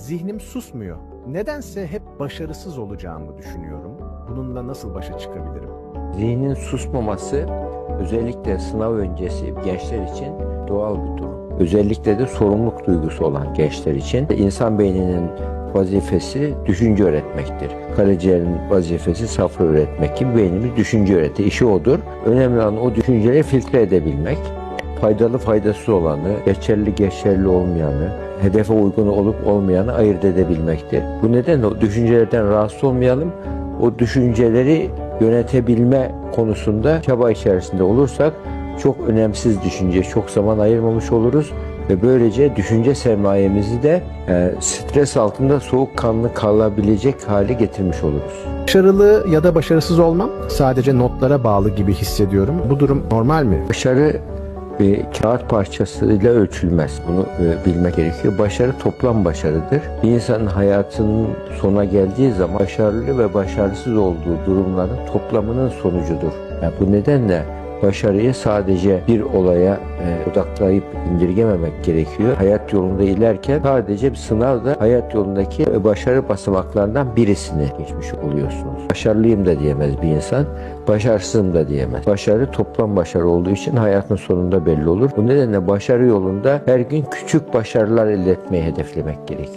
Zihnim susmuyor. Nedense hep başarısız olacağımı düşünüyorum. Bununla nasıl başa çıkabilirim? Zihnin susmaması özellikle sınav öncesi gençler için doğal bir durum. Özellikle de sorumluluk duygusu olan gençler için insan beyninin vazifesi düşünce öğretmektir. Karaciğerin vazifesi safra üretmek gibi beynimiz düşünce öğretir. İşi odur. Önemli olan o düşünceleri filtre edebilmek. Faydalı faydasız olanı, geçerli geçerli olmayanı, hedefe uygun olup olmayanı ayırt edebilmektir. Bu nedenle o düşüncelerden rahatsız olmayalım. O düşünceleri yönetebilme konusunda çaba içerisinde olursak çok önemsiz düşünce, çok zaman ayırmamış oluruz ve böylece düşünce sermayemizi de e, stres altında soğukkanlı kalabilecek hale getirmiş oluruz. Başarılı ya da başarısız olmam sadece notlara bağlı gibi hissediyorum. Bu durum normal mi? Başarı bir kağıt parçasıyla ölçülmez. Bunu e, bilmek gerekiyor. Başarı toplam başarıdır. Bir insanın hayatının sona geldiği zaman başarılı ve başarısız olduğu durumların toplamının sonucudur. Yani bu nedenle başarıyı sadece bir olaya e, odaklayıp indirgememek gerekiyor. Hayat yolunda ilerken sadece bir sınavda hayat yolundaki e, başarı basamaklarından birisini geçmiş oluyorsunuz. Başarılıyım da diyemez bir insan, başarısızım da diyemez. Başarı toplam başarı olduğu için hayatın sonunda belli olur. Bu nedenle başarı yolunda her gün küçük başarılar elde etmeyi hedeflemek gerekiyor.